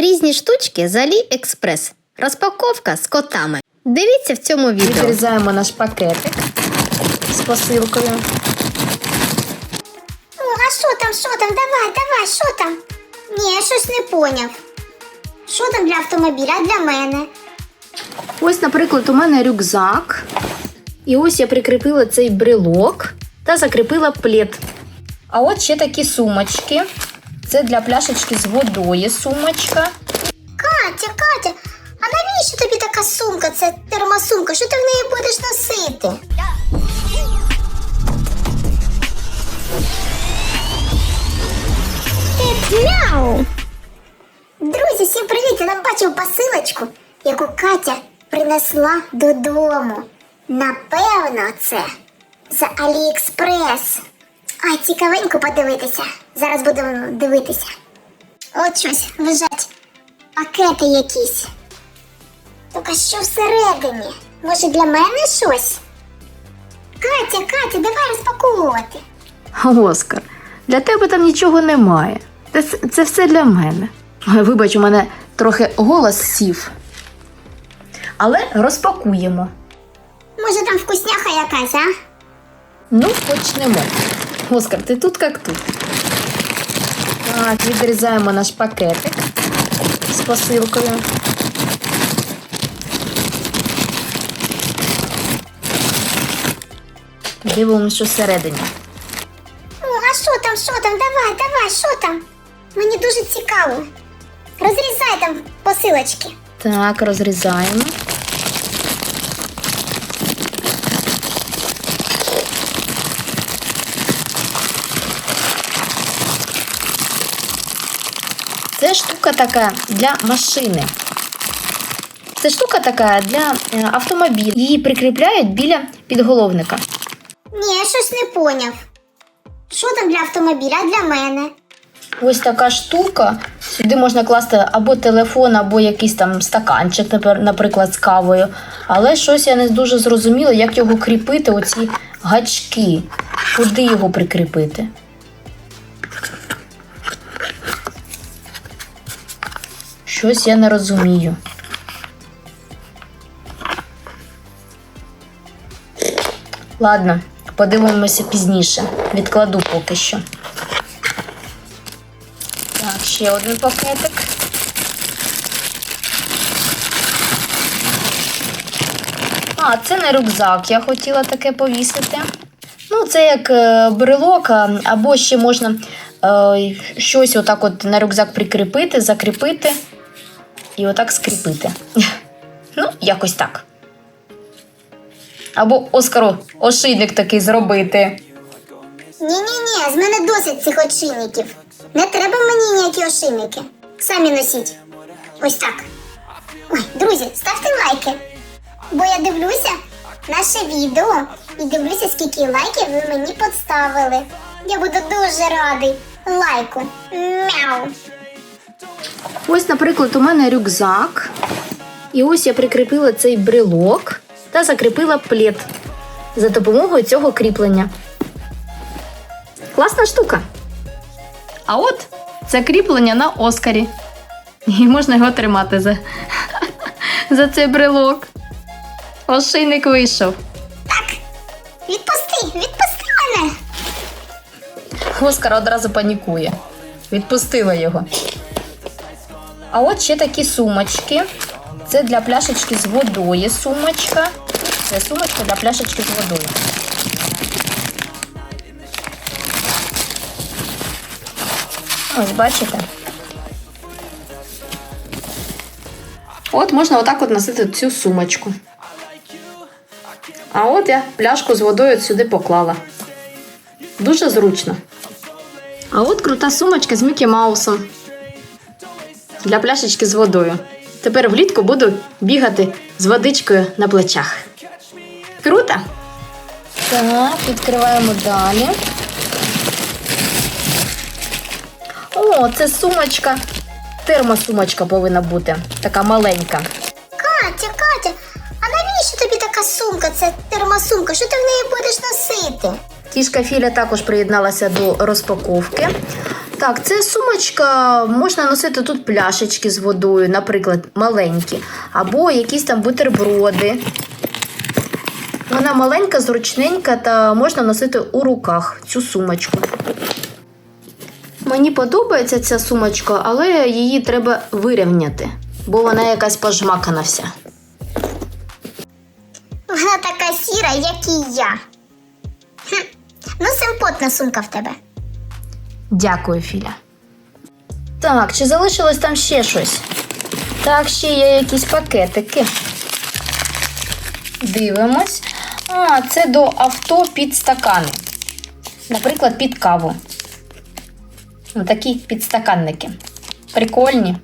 Різні штучки з Аліекспрес. Розпаковка з котами. Дивіться в цьому відео. Відрізаємо наш пакетик з посилкою. О, а що там, що там? Давай, давай, що там? Ні, я щось не поняв. Що там для автомобіля, а для мене? Ось, наприклад, у мене рюкзак. І ось я прикріпила цей брелок та закріпила плед. А от ще такі сумочки. Це для пляшечки з водою сумочка. Катя, Катя, а навіщо тобі така сумка? Це термосумка, що ти в неї будеш носити? Мяу! Друзі, всім привіт! Я бачив посилочку, яку Катя принесла додому. Напевно, це з Аліекспрес. А, цікавенько подивитися. Зараз будемо дивитися. От щось лежать пакети якісь. А що всередині? Може для мене щось? Катя, Катя, давай розпаковувати. Оскар, для тебе там нічого немає. Це, це все для мене. Ой, Вибач, у мене трохи голос сів. Але розпакуємо. Може там вкусняха якась, а? Ну, почнемо. Оскар, ти тут як тут. Так, відрізаємо наш пакетик з посилкою. Дивимося, що всередині. О, а що там, що там? Давай, давай, що там? Мені дуже цікаво. Розрізай там посилочки. Так, розрізаємо. Штука така для машини. Це штука така для е, автомобіля. Її прикріпляють біля підголовника. Ні, я щось не поняв. Що там для автомобіля, а для мене? Ось така штука. Сюди можна класти або телефон, або якийсь там стаканчик, наприклад, з кавою. Але щось я не дуже зрозуміла, як його кріпити, оці гачки. Куди його прикріпити? Щось я не розумію. Ладно, подивимося пізніше. Відкладу поки що. Так, ще один пакетик. А, це не рюкзак, я хотіла таке повісити. Ну, це як е, брелок, або ще можна е, щось отак от на рюкзак прикріпити, закріпити і отак скріпити. Ну, якось так. Або Оскару ошийник такий зробити. Ні-ні-ні, з мене досить цих очільників. Не треба мені ніякі ошийники. Самі носіть. Ось так. Ой, друзі, ставте лайки. Бо я дивлюся наше відео і дивлюся, скільки лайків ви мені поставили. Я буду дуже радий лайку. Мяу. Ось, наприклад, у мене рюкзак. І ось я прикріпила цей брелок та закріпила плед за допомогою цього кріплення. Класна штука. А от це кріплення на Оскарі. І можна його тримати за, за цей брелок. Ошийник вийшов. Так, відпусти, відпусти мене. Оскар одразу панікує. Відпустила його. А от ще такі сумочки. Це для пляшечки з водою сумочка. Це сумочка для пляшечки з водою. Ось бачите. От можна отак от носити цю сумочку. А от я пляшку з водою сюди поклала. Дуже зручно. А от крута сумочка з Мікі Маусом. Для пляшечки з водою. Тепер влітку буду бігати з водичкою на плечах. Круто? Так, відкриваємо далі. О, це сумочка. Термосумочка повинна бути. Така маленька. Катя, Катя, а навіщо тобі така сумка? Це термосумка. Що ти в неї будеш носити? Кішка Філя також приєдналася до розпаковки. Так, це сумочка, можна носити тут пляшечки з водою, наприклад, маленькі, або якісь там бутерброди. Вона маленька, зручненька та можна носити у руках цю сумочку. Мені подобається ця сумочка, але її треба вирівняти, бо вона якась пожмакана вся. Вона така сіра, як і я. Хм. Ну, симпотна сумка в тебе. Дякую, Філя. Так, чи залишилось там ще щось? Так, ще є якісь пакетики. Дивимось. А, це до авто під стакани. Наприклад, під каву. Ось такі підстаканники. Прикольні.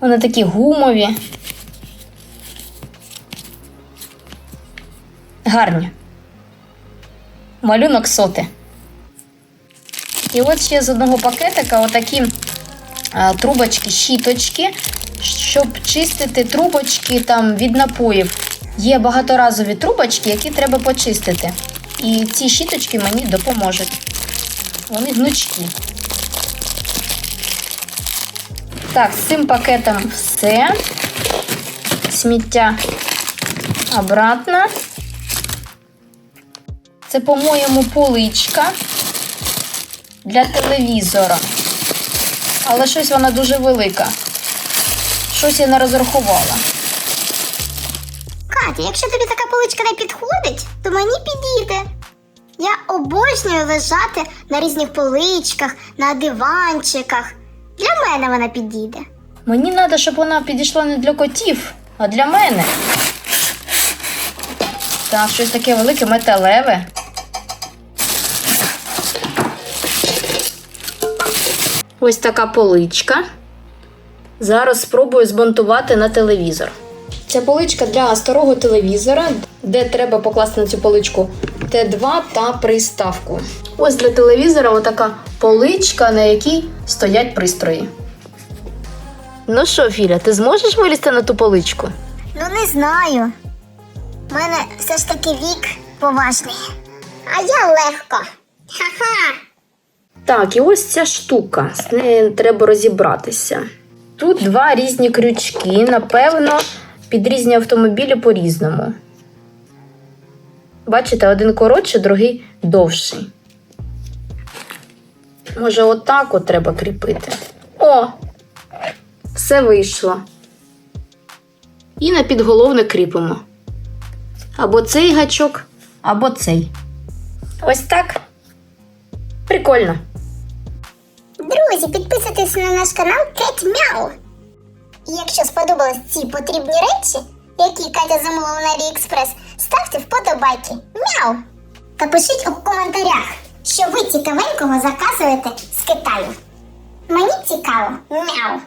Вони такі гумові. Гарні. Малюнок соти. І от ще з одного пакетика отакі трубочки, щіточки, щоб чистити трубочки там від напоїв. Є багаторазові трубочки, які треба почистити. І ці щіточки мені допоможуть. Вони гнучкі. Так, з цим пакетом все. Сміття обратно. Це, по-моєму, поличка для телевізора. Але щось вона дуже велика. Щось я не розрахувала. Катя, якщо тобі така поличка не підходить, то мені підійде. Я обожнюю лежати на різних поличках, на диванчиках. Для мене вона підійде. Мені треба, щоб вона підійшла не для котів, а для мене. Так, щось таке велике металеве. Ось така поличка. Зараз спробую збонтувати на телевізор. Ця поличка для старого телевізора, де треба покласти на цю поличку Т2 та приставку. Ось для телевізора отака поличка, на якій стоять пристрої. Ну що, Філя, ти зможеш вилізти на ту поличку? Ну, не знаю. У мене все ж таки вік поважний. А я легко. Ха-ха. Так, і ось ця штука. З нею треба розібратися. Тут два різні крючки, напевно, під різні автомобілі по-різному. Бачите, один коротший, другий довший. Може, отак от треба кріпити. О! Все вийшло. І на підголовник кріпимо. Або цей гачок, або цей. Ось так. Прикольно. Друзі, підписуйтесь на наш канал Кет Мяу. І якщо сподобались ці потрібні речі, які Катя замовила на Аліекспрес, ставте вподобайки. Мяу! Та пишіть у коментарях, що ви цікавенького заказуєте з Китаю. Мені цікаво. Мяу!